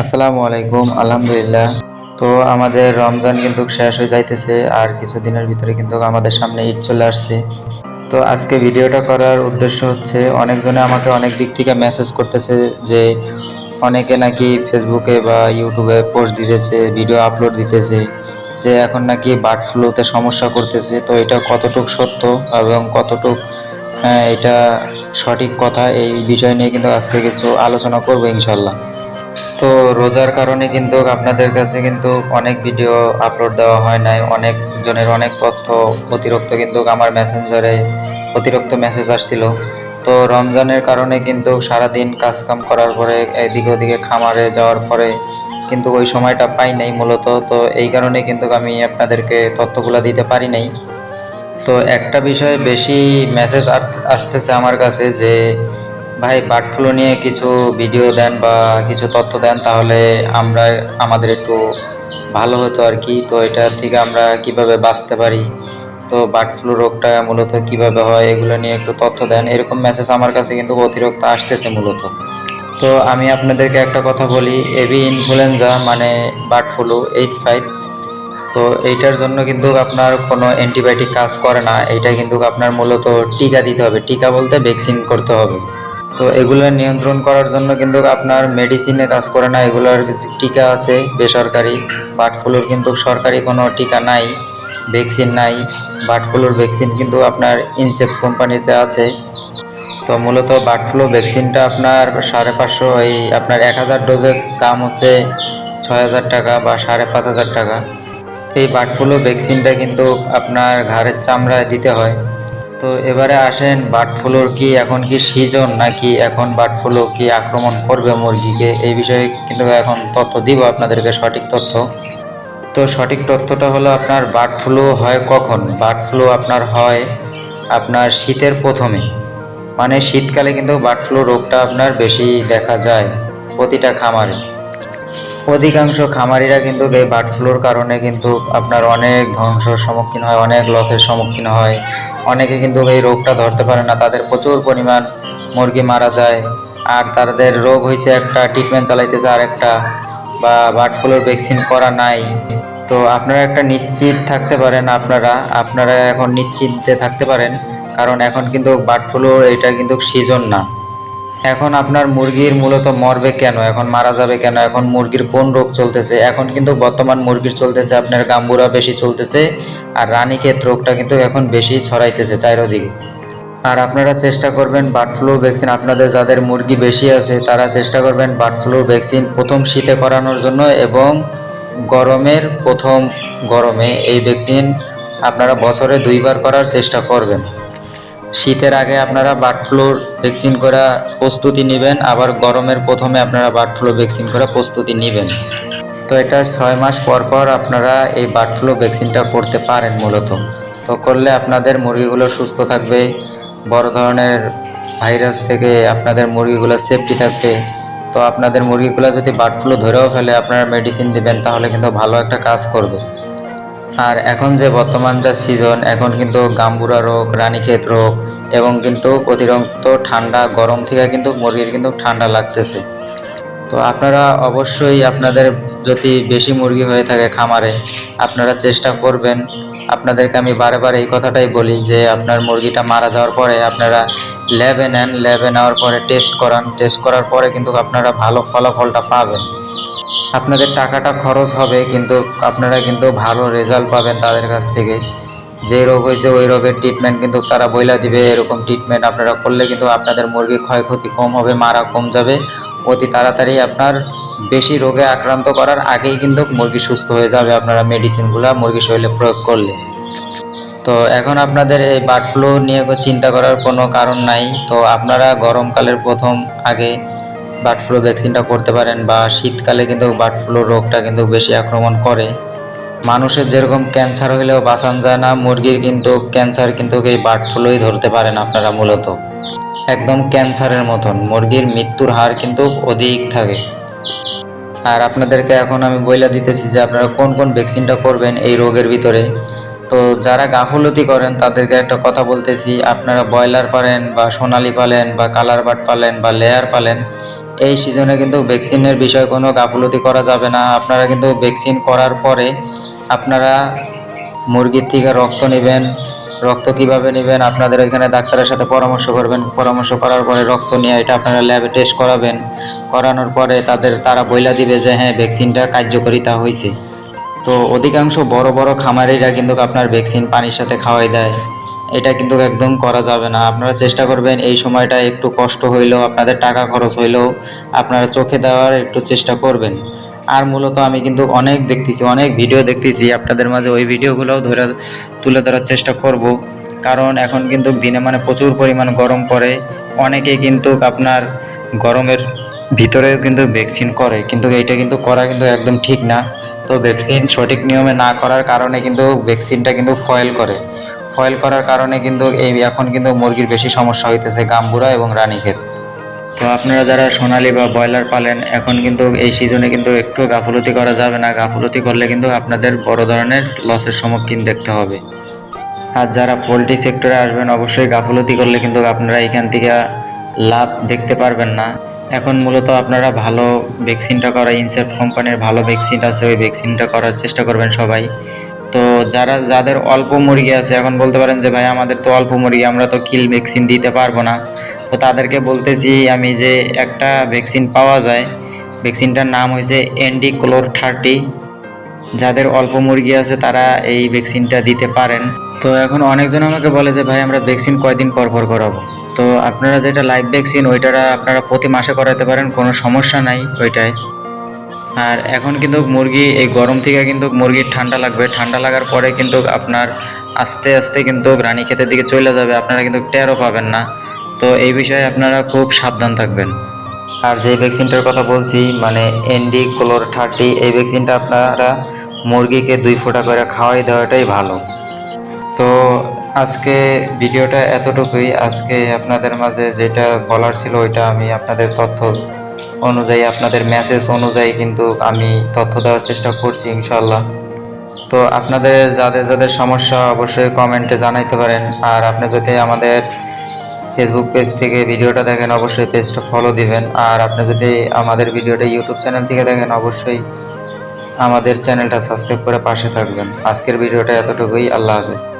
আসসালামু আলাইকুম আলহামদুলিল্লাহ। তো আমাদের রমজান কিন্তু শেষ হয়ে যাইতেছে আর কিছুদিনের ভিতরে কিন্তু আমাদের সামনে ঈদ চলে আসছে। তো আজকে ভিডিওটা করার উদ্দেশ্য হচ্ছে অনেকজনে আমাকে অনেক দিক থেকে মেসেজ করতেছে যে অনেকে নাকি ফেসবুকে বা ইউটিউবে পোস্ট দিতেছে ভিডিও আপলোড দিতেছে যে এখন নাকি বার্ড ফ্লুতে সমস্যা করতেছে। তো এটা কতটুক সত্য এবং কতটুক হ্যাঁ, এটা সঠিক কথা এই বিষয় নিয়ে কিন্তু আজকে কিছু আলোচনা করব ইনশাল্লাহ। তো রোজার কারণে কিন্তু আপনাদের কাছে কিন্তু অনেক ভিডিও আপলোড দেওয়া হয় নাই। অনেক জনের অনেক তথ্য অতিরিক্ত কিন্তু আমার মেসেঞ্জারে অতিরিক্ত মেসেজ আসছিল। তো রমজানের কারণে কিন্তু সারাদিন কাজকাম করার পরে এদিকে ওদিকে খামারে যাওয়ার পরে কিন্তু ওই সময়টা পাই নাই মূলত। তো এই কারণে কিন্তু আমি আপনাদেরকে তথ্যগুলো দিতে পারি নাই। তো একটা বিষয়ে বেশি মেসেজ আসতেছে আমার কাছে যে ভাই বার্ড ফ্লু নিয়ে কিছু ভিডিও দেন বা কিছু তথ্য দেন, তাহলে আমরা, আমাদের একটু ভালো হতো আর কি। তো এটা থেকে আমরা কীভাবে বাঁচতে পারি? তো বার্ড ফ্লু রোগটা মূলত কীভাবে হয়, এগুলো নিয়ে একটু তথ্য দেন। এরকম মেসেজ আমার কাছে কিন্তু অতিরিক্ত আসতেছে মূলত। তো আমি আপনাদেরকে একটা কথা বলি এবি ইনফ্লুয়েঞ্জা মানে বার্ড ফ্লু এইচ ফাইভ তো এইটার জন্য কিন্তু আপনার কোনো অ্যান্টিবায়োটিক কাজ করে না। এটা কিন্তু আপনার মূলত টিকা দিতে হবে। টিকা বলতে ভ্যাকসিন করতে হবে। তো এগুলো নিয়ন্ত্রণ করার জন্য কিন্তু আপনার মেডিসিনে কাজ করে না, এগুলোর টিকা আছে বেসরকারি, বার্ড ফ্লুর কিন্তু সরকারি কোনো টিকা নাই ভ্যাকসিন নাই, বার্ড ফ্লুর ভ্যাকসিন কিন্তু আপনার ইনসেপ্ট কোম্পানিতে আছে। তো মূলত বার্ড ফ্লু ভ্যাকসিনটা আপনার সাড়ে পাঁচশো, এই আপনার এক হাজার ডোজের দাম হচ্ছে ছয় হাজার টাকা বা সাড়ে পাঁচ হাজার টাকা। এই বার্ড ফ্লু ভ্যাকসিনটা কিন্তু আপনার ঘাড়ের চামড়ায় দিতে হয়। তো এবারে আসেন বার্ড ফ্লুর কি এখন কি সিজন নাকি এখন বার্ড ফ্লু কি আক্রমণ করবে মুরগিকে? এই বিষয়ে কিন্তু এখন তথ্য দিব আপনাদেরকে, সঠিক তথ্য। তো সঠিক তথ্যটা হলো আপনার বার্ড ফ্লু হয় কখন? বার্ড ফ্লু আপনার হয় আপনার শীতের প্রথমে। মানে শীতকালে কিন্তু বার্ড ফ্লু রোগটা আপনার বেশি দেখা যায় প্রতিটা খামারে। অধিকাংশ খামারিরা কিন্তু এই বার্ড ফ্লুর কারণে কিন্তু আপনার অনেক ধ্বংসের সম্মুখীন হয়, অনেক লসের সম্মুখীন হয়। অনেকে কিন্তু এই রোগটা ধরতে পারে না, তাদের প্রচুর পরিমাণ মুরগি মারা যায়। আর তাদের রোগ হয়েছে একটা ট্রিটমেন্ট চালাইতেছে আর একটা বা বার্ড ফ্লুর ভ্যাকসিন করা নাই। তো আপনারা একটা নিশ্চিত থাকতে পারেন আপনারা আপনারা এখন নিশ্চিন্তে থাকতে পারেন। কারণ এখন কিন্তু বার্ড ফ্লুর এটা কিন্তু সিজন না। এখন আপনার মুরগির মূলত মরবে কেন? এখন মারা যাবে কেন? এখন মুরগির কোন রোগ চলতেছে? এখন কিন্তু বর্তমান মুরগির চলতেছে, আপনার গাম্বুরা বেশি চলতেছে আর রানীক্ষেত রোগটা কিন্তু এখন বেশি ছড়াইতেছে চারিদিকে। আর আপনারা চেষ্টা করবেন বার্ড ফ্লু ভ্যাকসিন, আপনাদের যাদের মুরগি বেশি আছে তারা চেষ্টা করবেন বার্ড ফ্লু ভ্যাকসিন প্রথম শীতে করানোর জন্য এবং গরমের প্রথম গরমে এই ভ্যাকসিন আপনারা বছরে দুইবার করার চেষ্টা করবেন। শীতের আগে আপনারা বার্ড ফ্লুর ভ্যাকসিন করা প্রস্তুতি নেবেন, আবার গরমের প্রথমে আপনারা বার্ড ফ্লু ভ্যাকসিন করা প্রস্তুতি নেবেন। তো এটা ছয় মাস পর পর আপনারা এই বার্ড ফ্লু ভ্যাকসিনটা করতে পারেন মূলত। তো করলে আপনাদের মুরগিগুলো সুস্থ থাকবে, বড় ধরনের ভাইরাস থেকে আপনাদের মুরগিগুলো সেফটি থাকবে। তো আপনাদের মুরগিগুলো যদি বার্ড ফ্লু ধরেও ফেলে, আপনারা মেডিসিন দিবেন, তাহলে কিন্তু ভালো একটা কাজ করবে। আর এখন যে বর্তমান যা সিজন এখন কিন্তু গাম্বুরা রোগ, রানীক্ষেত রোগ এবং কিন্তু অতিরিক্ত ঠান্ডা, গরম থেকে কিন্তু মুরগির কিন্তু ঠান্ডা লাগতেছে। তো আপনারা অবশ্যই আপনাদের যদি বেশি মুরগি হয়ে থাকে খামারে, আপনারা চেষ্টা করবেন। আপনাদেরকে আমি বারে বারে এই কথাটাই বলি যে আপনার মুরগিটা মারা যাওয়ার পরে আপনারা ল্যাবে নেন ল্যাবে নেওয়ার পরে টেস্ট করান। টেস্ট করার পরে কিন্তু আপনারা ভালো ফলাফলটা পাবেন। আপনাদের টাকাটা খরচ হবে, কিন্তু আপনারা কিন্তু ভালো রেজাল্ট পাবেন তাদের কাছ থেকে। যে রোগ হয়েছে ওই রোগের ট্রিটমেন্ট কিন্তু তারা বইলা দিবে, এরকম ট্রিটমেন্ট আপনারা করলে কিন্তু আপনাদের মুরগির ক্ষয়ক্ষতি কম হবে, মারা কম যাবে। অতি তাড়াতাড়ি আপনার বেশি রোগে আক্রান্ত করার আগেই কিন্তু মুরগি সুস্থ হয়ে যাবে আপনারা মেডিসিনগুলো মুরগি শরীরে প্রয়োগ করলে। তো এখন আপনাদের এই বার্ড ফ্লু নিয়ে চিন্তা করার কোনো কারণ নাই। তো আপনারা গরমকালের প্রথম আগে বার্ড ফ্লু ভ্যাকসিনটা করতে পারেন বা শীতকালে কিন্তু বার্ড ফ্লু রোগটা কিন্তু বেশি আক্রমণ করে। মানুষের যেরকম ক্যান্সার হইলেও বাঁচান যায় না, মুরগির কিন্তু ক্যান্সার কিন্তু এই বার্ড ফ্লুই ধরতে পারেন আপনারা মূলত। একদম ক্যান্সারের মতন, মুরগির মৃত্যুর হার কিন্তু অধিক থাকে। আর আপনাদেরকে এখন আমি বইলা দিতেছি যে আপনারা কোন কোন ভ্যাকসিনটা করবেন এই রোগের ভিতরে। তো যারা গাফলতি করেন, তাদেরকে একটা কথা বলতেছি, আপনারা ব্রয়লার পালেন বা সোনালি পালেন বা কালার বাট পালেন বা লেয়ার পালেন এই সিজনে কিন্তু ভ্যাকসিনের বিষয়ে কোনো গাফলতি করা যাবে না। আপনারা কিন্তু ভ্যাকসিন করার পরে আপনারা মুরগির থেকে রক্ত নেবেন, রক্ত কীভাবে নেবেন, আপনাদের এখানে ডাক্তারের সাথে পরামর্শ করবেন। পরামর্শ করার পরে রক্ত নিয়ে এটা আপনারা ল্যাবে টেস্ট করাবেন। করানোর পরে তাদের, তারা বইলা দিবে যে হ্যাঁ ভ্যাকসিনটা কার্যকারিতা হয়েছে তো অধিকাংশ বড় বড় খামারিরা কিন্তু আপনার ভ্যাকসিন পানির সাথে খাওয়াই দেয়। এটা কিন্তু একদম করা যাবে না। আপনারা চেষ্টা করবেন এই সময়টা একটু কষ্ট হইলেও, আপনাদের টাকা খরচ হইলেও আপনারা চোখে দেওয়ার একটু চেষ্টা করবেন। আর মূলত আমি কিন্তু অনেক দেখতেছি, অনেক ভিডিও দেখতেছি। আপনাদের মাঝে ওই ভিডিওগুলোও ধরে তুলে ধরার চেষ্টা করব। কারণ এখন কিন্তু দিনে মানে প্রচুর পরিমাণ গরম পড়ে। অনেকে কিন্তু আপনার গরমের ভিতরেও কিন্তু ভ্যাকসিন করে। কিন্তু এইটা কিন্তু করা কিন্তু একদম ঠিক না। তো ভ্যাকসিন সঠিক নিয়মে না করার কারণে কিন্তু ভ্যাকসিনটা কিন্তু ফয়েল করে। ফয়েল করার কারণে কিন্তু এই এখন কিন্তু মুরগির বেশি সমস্যা হইতেছে গাম্বুরা এবং রানীক্ষেত। তো আপনারা যারা সোনালি বা ব্রয়লার পালেন, এখন কিন্তু এই সিজনে কিন্তু একটু গাফলতি করা যাবে না। গাফলতি করলে কিন্তু আপনাদের বড় ধরনের লসের সম্মুখীন দেখতে হবে। আর যারা পোলট্রি সেক্টরে আসবেন, অবশ্যই গাফলতি করলে কিন্তু আপনারা এখান থেকে লাভ দেখতে পারবেন না। এখন মূলত আপনারা ভালো ভ্যাকসিনটা করা, ইনসেপ্ট কোম্পানির ভালো ভ্যাকসিন আছে, ওই ভ্যাকসিনটা করার চেষ্টা করবেন সবাই। তো যারা, যাদের অল্প মুরগি আছে, এখন বলতে পারেন যে, ভাই, আমাদের তো অল্প মুরগি, আমরা তো কিল ভ্যাকসিন দিতে পারব না। তো তাদেরকে বলতেছি আমি যে, একটা ভ্যাকসিন পাওয়া যায় ভ্যাকসিনটার নাম হয়েছে এনডি ক্লোর থার্টি। যাদের অল্প মুরগি আছে, তারা এই ভ্যাকসিনটা দিতে পারেন। তো এখন অনেকজন আমাকে বলে যে, ভাই, আমরা ভ্যাকসিন কয়দিন পর পর করাবো? তো আপনারা যেটা লাইভ ভ্যাকসিন ওইটা আপনারা প্রতি মাসে করাতে পারেন, কোনো সমস্যা নাই ওইটায়। আর এখন কিন্তু মুরগি, এই গরম থেকে কিন্তু মুরগির ঠান্ডা লাগবে। ঠান্ডা লাগার পরে কিন্তু আপনার আস্তে আস্তে কিন্তু রানী ক্ষেতের দিকে চলে যাবে, আপনারা কিন্তু টেরও পাবেন না। তো এই বিষয়ে আপনারা খুব সাবধান থাকবেন। আর যে ভ্যাকসিনটার কথা বলছি মানে এনডি ক্লোর থার্টি এই ভ্যাকসিনটা আপনারা মুরগিকে দুই ফোঁটা করে খাওয়াই দেওয়াটাই ভালো। তো আজকে ভিডিওটা এতটুকুই। আজকে আপনাদের মাঝে যেটা বলার ছিল, ওইটা আমি আপনাদের তথ্য অনুযায়ী, আপনাদের মেসেজ অনুযায়ী কিন্তু আমি তথ্য দেওয়ার চেষ্টা করছি ইনশাল্লাহ তো আপনাদের, যাদের যাদের সমস্যা, অবশ্যই কমেন্টে জানাইতে পারেন। আর আপনি যদি আমাদের ফেসবুক পেজ থেকে ভিডিওটা দেখেন, অবশ্যই পেজটা ফলো দিবেন। আর আপনি যদি আমাদের ভিডিওটা ইউটিউব চ্যানেল থেকে দেখেন, অবশ্যই আমাদের চ্যানেলটা সাবস্ক্রাইব করে পাশে থাকবেন। আজকের ভিডিওটা এতটুকুই। আল্লাহ হাফেজ।